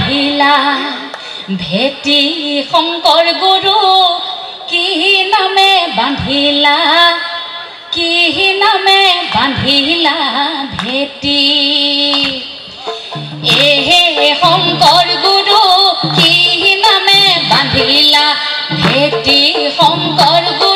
Villa ভেটি শংকৰ গুৰু, কি নামে বান্ধিলা, কি নামে বান্ধিলা ভেটি? এহে শংকৰ গুৰু, কি নামে বান্ধিলা, ভেটি শংকৰ গুৰু